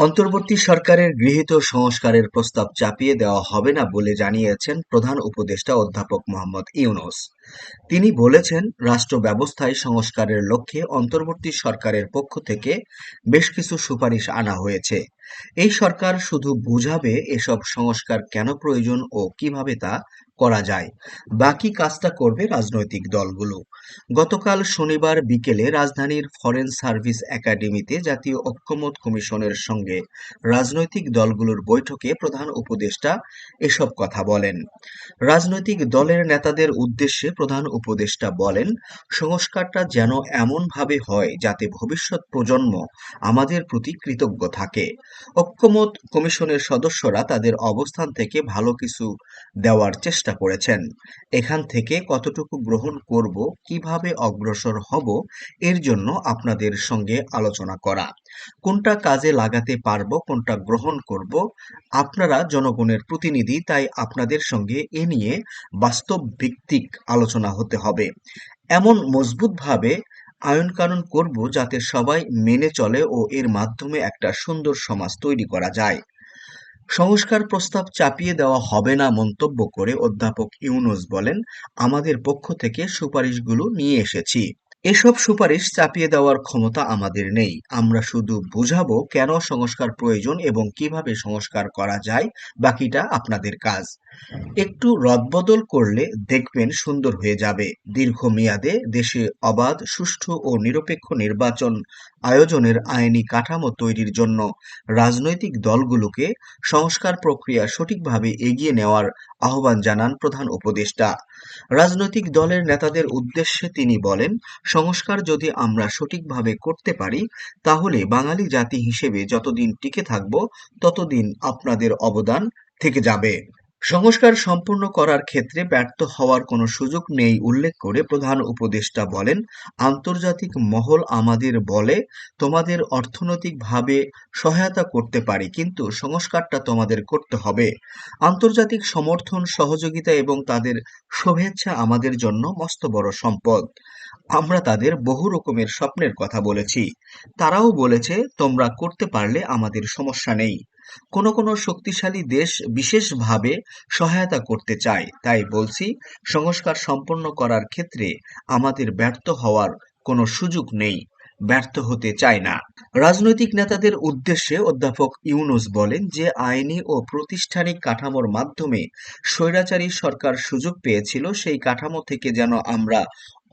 অন্তর্বর্তী সরকারের গৃহীত সংস্কারের প্রস্তাব চাপিয়ে দেওয়া হবে না বলে জানিয়েছেন প্রধান উপদেষ্টা অধ্যাপক মোহাম্মদ ইউনুস। তিনি বলেছেন, রাষ্ট্র ব্যবস্থায় সংস্কারের লক্ষ্যে অন্তর্বর্তী সরকারের পক্ষ থেকে বেশ কিছু সুপারিশ আনা হয়েছে। এই সরকার শুধু বুঝাবে এসব সংস্কার কেন প্রয়োজন ও কীভাবে তা করা যায়। বাকি কাজটা করবে রাজনৈতিক দলগুলো। গতকাল শনিবার বিকেলে রাজধানীর ফরেন সার্ভিস একাডেমিতে জাতীয় ঐক্যমত কমিশনের সঙ্গে রাজনৈতিক দলগুলোর বৈঠকে প্রধান উপদেষ্টা এসব কথা বলেন। রাজনৈতিক দলের নেতাদের উদ্দেশ্যে প্রধান উপদেষ্টা বলেন, সংস্কারটা যেন এমনভাবে হয় যাতে ভবিষ্যৎ প্রজন্ম আমাদের প্রতি কৃতজ্ঞ থাকে। ঐক্যমত কমিশনের সদস্যরা তাদের অবস্থান থেকে ভালো কিছু দেওয়ার চেষ্টা করেছেন। এখান থেকে কতটুকু গ্রহণ করব, কীভাবে অগ্রসর হব, এর জন্য আপনাদের সঙ্গে আলোচনা করা। কোনটা কাজে লাগাতে পারব, কোনটা গ্রহণ করব, আপনারা জনগণের প্রতিনিধি, তাই আপনাদের সঙ্গে এ নিয়ে বাস্তব ভিত্তিক আলোচনা হতে হবে। এমন মজবুতভাবে আইন কানুন করব যাতে সবাই মেনে চলে ও এর মাধ্যমে একটা সুন্দর সমাজ তৈরি করা যায়। সংস্কার প্রস্তাব চাপিয়ে দেওয়া হবে না মন্তব্য করে অধ্যাপক ইউনুস বলেন, আমাদের পক্ষ থেকে সুপারিশগুলো নিয়ে এসেছি। এসব সুপারিশ চাপিয়ে দেওয়ার ক্ষমতা আমাদের নেই। আমরা শুধু বুঝাবো কেন সংস্কার প্রয়োজন এবং কীভাবে সংস্কার করা যায়, বাকিটা আপনাদের কাজ। একটু রদবদল করলে দেখবেন সুন্দর হয়ে যাবে। দীর্ঘমেয়াদে দেশে অবাধ, সুষ্ঠু ও নিরপেক্ষ নির্বাচন আয়োজনের আইনি কাঠামো তৈরির জন্য রাজনৈতিক দলগুলোকে সংস্কার প্রক্রিয়া সঠিকভাবে এগিয়ে নেওয়ার আহ্বান জানান প্রধান উপদেষ্টা। রাজনৈতিক দলের নেতাদের উদ্দেশ্যে তিনি বলেন, সংস্কার যদি আমরা সঠিকভাবে করতে পারি, তাহলে বাঙালি জাতি হিসেবে যতদিন টিকে থাকব, ততদিন আপনাদের অবদান থেকে যাবে। সংস্কার সম্পূর্ণ করার ক্ষেত্রে ব্যর্থ হওয়ার কোনো সুযোগ নেই উল্লেখ করে প্রধান উপদেষ্টা বলেন, আন্তর্জাতিক মহল আমাদের বলে, তোমাদের অর্থনৈতিকভাবে সহায়তা করতে পারি, কিন্তু সংস্কারটা তোমাদের করতে হবে। আন্তর্জাতিক সমর্থন, সহযোগিতা এবং তাদের শুভেচ্ছা আমাদের জন্য মস্ত বড় সম্পদ। আমরা তাদের বহু রকমের স্বপ্নের কথা বলেছি। তারাও বলেছে, তোমরা করতে পারলে আমাদের সমস্যা নেই। কোনো কোনো শক্তিশালী দেশ বিশেষভাবে সহায়তা করতে চায়। তাই বলছি, সংস্কার সম্পন্ন করার ক্ষেত্রে আমাদের ব্যর্থ হওয়ার কোনো সুযোগ নেই, ব্যর্থ হতে চায় না। রাজনৈতিক নেতাদের উদ্দেশ্যে অধ্যাপক ইউনুস বলেন যে, আইনি ও প্রতিষ্ঠানিক কাঠামোর মাধ্যমে স্বৈরাচারী সরকার সুযোগ পেয়েছিল, সেই কাঠামো থেকে যেন আমরা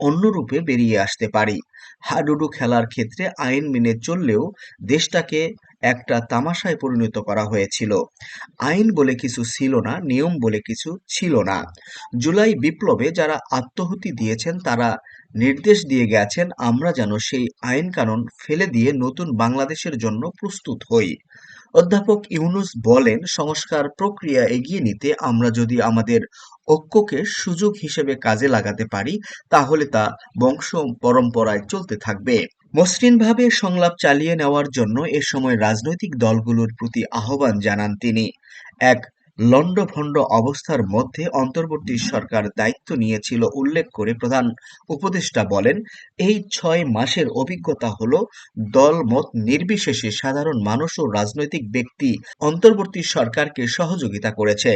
অন্যরূপে বেরিয়ে আসতে পারি। হাডুডু খেলার ক্ষেত্রে আইন মেনে চললেও দেশটাকে একটা তামাশায় পরিণত করা হয়েছিল। আইন বলে কিছু ছিল না, নিয়ম বলে কিছু ছিল না। জুলাই বিপ্লবে যারা আত্মহতি দিয়েছেন, তারা নির্দেশ দিয়ে গেছেন, আমরা যেন সেই আইন কানুন ফেলে দিয়ে নতুন বাংলাদেশের জন্য প্রস্তুত হই। অধ্যাপক ইউনুস বলেন, সংস্কার প্রক্রিয়া এগিয়ে নিতে আমরা যদি আমাদের ঐক্যকে সুযোগ হিসেবে কাজে লাগাতে পারি, তাহলে তা বংশ পরম্পরায় চলতে থাকবে। মসৃণভাবে সংলাপ চালিয়ে নেওয়ার জন্য এ সময় রাজনৈতিক দলগুলোর প্রতি আহ্বান জানান তিনি। এক লণ্ডভণ্ড অবস্থার মধ্যে অন্তর্বর্তী সরকার দায়িত্ব নিয়েছিল উল্লেখ করে প্রধান উপদেষ্টা বলেন, এই ছয় মাসের অভিজ্ঞতা হল দলমত নির্বিশেষে সাধারণ মানুষ ও রাজনৈতিক ব্যক্তি অন্তর্বর্তী সরকারকে সহযোগিতা করেছে।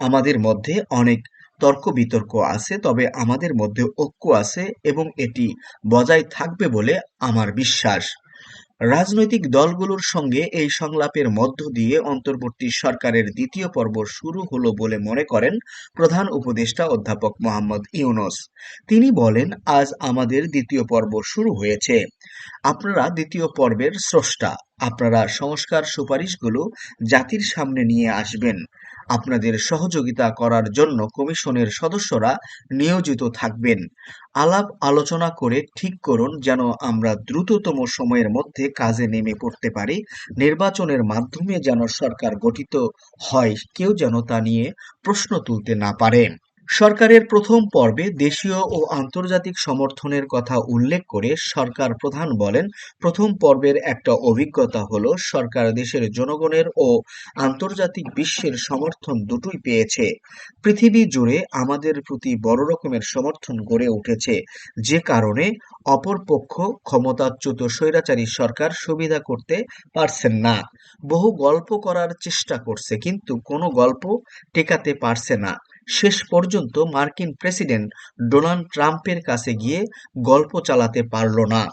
আমাদের মধ্যে অনেক তর্ক বিতর্ক আছে, তবে আমাদের মধ্যে ঐক্য আছে এবং এটি বজায় থাকবে বলে আমার বিশ্বাস। রাজনৈতিক দলগুলোর সঙ্গে এই সংলাপের মধ্য দিয়ে অন্তর্বর্তী সরকারের দ্বিতীয় পর্ব শুরু হলো বলে মনে করেন প্রধান উপদেষ্টা অধ্যাপক মোহাম্মদ ইউনুস। তিনি বলেন, আজ আমাদের দ্বিতীয় পর্ব শুরু হয়েছে। আপনারা দ্বিতীয় পর্বের স্রষ্টা। আপনারা সংস্কার সুপারিশগুলো জাতির সামনে নিয়ে আসবেন। আপনাদের সহযোগিতা করার জন্য কমিশনের সদস্যরা নিয়োজিত থাকবেন। আলাপ আলোচনা করে ঠিক করুন যেন আমরা দ্রুততম সময়ের মধ্যে কাজে নেমে পড়তে পারি, নির্বাচনের মাধ্যমে যেন সরকার গঠিত হয়, কেউ যেন তা নিয়ে প্রশ্ন তুলতে না পারে। সরকারের প্রথম পর্বে দেশীয় ও আন্তর্জাতিক সমর্থনের কথা উল্লেখ করে সরকার প্রধান বলেন, প্রথম পর্বের একটা অভিজ্ঞতা হলো সরকার দেশের জনগণের ও আন্তর্জাতিক বিশ্বের সমর্থন দুটোই পেয়েছে। পৃথিবী জুড়ে আমাদের প্রতি বড় রকমের সমর্থন গড়ে উঠেছে। যে কারণে অপরপক্ষ ক্ষমতাচ্যুত স্বৈরাচারী সরকার সুবিধা করতে পারছেন না। বহু গল্প করার চেষ্টা করছে, কিন্তু কোনো গল্প টেকাতে পারছে না। শেষ পর্যন্ত মার্কিন প্রেসিডেন্ট ডোনাল্ড ট্রাম্পের কাছে গিয়ে গল্প চালাতে পারল না।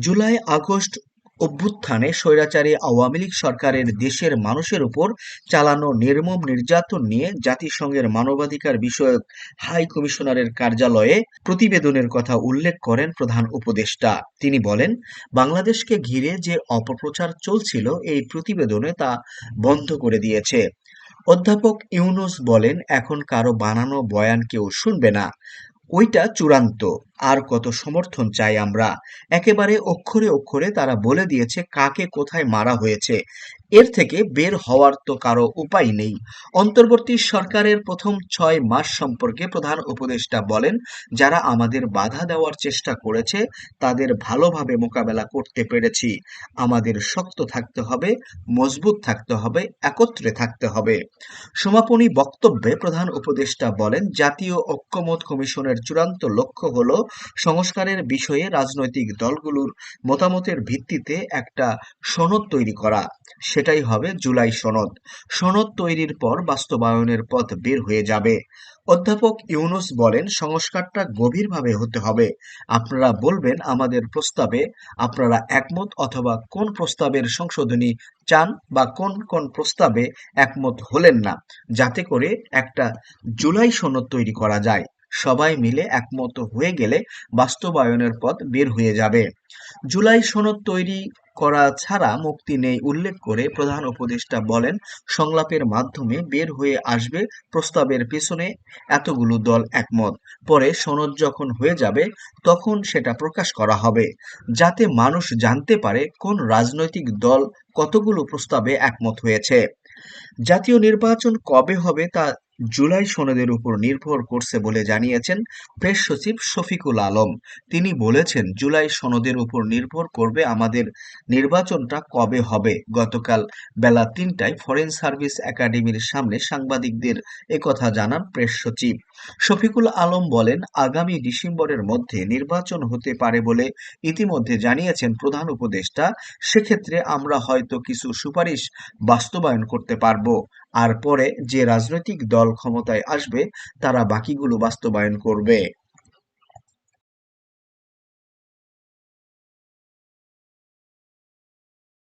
জুলাই, আগস্ট অভ্যুত্থানে স্বৈরাচারী আওয়ামী লীগ সরকারের দেশের মানুষের উপর চালানো নির্মম নির্যাতন নিয়ে জাতিসংঘের মানবাধিকার বিষয়ক হাই কমিশনারের কার্যালয়ে প্রতিবেদনের কথা উল্লেখ করেন প্রধান উপদেষ্টা। তিনি বলেন, বাংলাদেশকে ঘিরে যে অপপ্রচার চলছিল, এই প্রতিবেদনে তা বন্ধ করে দিয়েছে। অধ্যাপক ইউনুস বলেন এখন কারও বানানো বয়ান কেউ শুনবে না। ওইটা চূড়ান্ত। আর কত সমর্থন চাই আমরা? একেবারে অক্ষরে অক্ষরে তারা বলে দিয়েছে, কাকে কোথায় মারা হয়েছে? এর থেকে বের হওয়ার তো কারও উপায় নেই। অন্তর্বর্তী সরকারের প্রথম ছয় মাস সম্পর্কে প্রধান উপদেষ্টা বলেন, যারা আমাদের বাধা দেওয়ার চেষ্টা করেছে, তাদের ভালোভাবে মোকাবেলা করতে পেরেছি। আমাদের শক্ত থাকতে হবে, মজবুত থাকতে হবে, একত্রে থাকতে হবে। সমাপনী বক্তব্যে প্রধান উপদেষ্টা বলেন, জাতীয় ঐক্যমত কমিশনের চূড়ান্ত লক্ষ্য হল সংস্কারের বিষয়ে রাজনৈতিক দলগুলোর মতামতের ভিত্তিতে একটা সনদ তৈরি করা। সেটাই হবে জুলাই সনদ। সনদ তৈরির পর বাস্তবায়নের পথ বের হয়ে যাবে। অধ্যাপক ইউনুস বলেন, সংস্কারটা গভীরভাবে হতে হবে। আপনারা বলবেন, আমাদের প্রস্তাবে আপনারা একমত অথবা কোন প্রস্তাবের সংশোধনী চান বা কোন কোন প্রস্তাবে একমত হলেন না, যাতে করে একটা জুলাই সনদ তৈরি করা যায়। সবাই মিলে একমত হয়ে গেলে বাস্তবায়নের পথ বের হয়ে যাবে। জুলাই সনদ তৈরি করা ছাড়া মুক্তি নেই উল্লেখ করে প্রধান উপদেষ্টা বলেন, সংলাপের মাধ্যমে বের হয়ে আসবে প্রস্তাবের পেছনে এতগুলো দল একমত। পরে সনদ যখন হয়ে যাবে, তখন সেটা প্রকাশ করা হবে। যাতে মানুষ জানতে পারে কোন রাজনৈতিক দল কতগুলো প্রস্তাবে একমত হয়েছে। জাতীয় নির্বাচন কবে হবে তা জুলাই সনদের উপর নির্ভর করছে বলে জানিয়েছেন প্রেস সচিব শফিকুল আলম। তিনি বলেছেন, জুলাই সনদের উপর নির্ভর করবে আমাদের নির্বাচনটা কবে হবে। গতকাল বেলা তিনটায় ফরেন সার্ভিস একাডেমির সামনে সাংবাদিকদের একথা জানান প্রেস সচিব। শফিকুল আলম বলেন, আগামী ডিসেম্বরের মধ্যে নির্বাচন হতে পারে বলে ইতিমধ্যে জানিয়েছেন প্রধান উপদেষ্টা। সেক্ষেত্রে আমরা হয়তো কিছু সুপারিশ বাস্তবায়ন করতে পারব। আর পরে যে রাজনৈতিক দল ক্ষমতায় আসবে তারা বাকিগুলো বাস্তবায়ন করবে।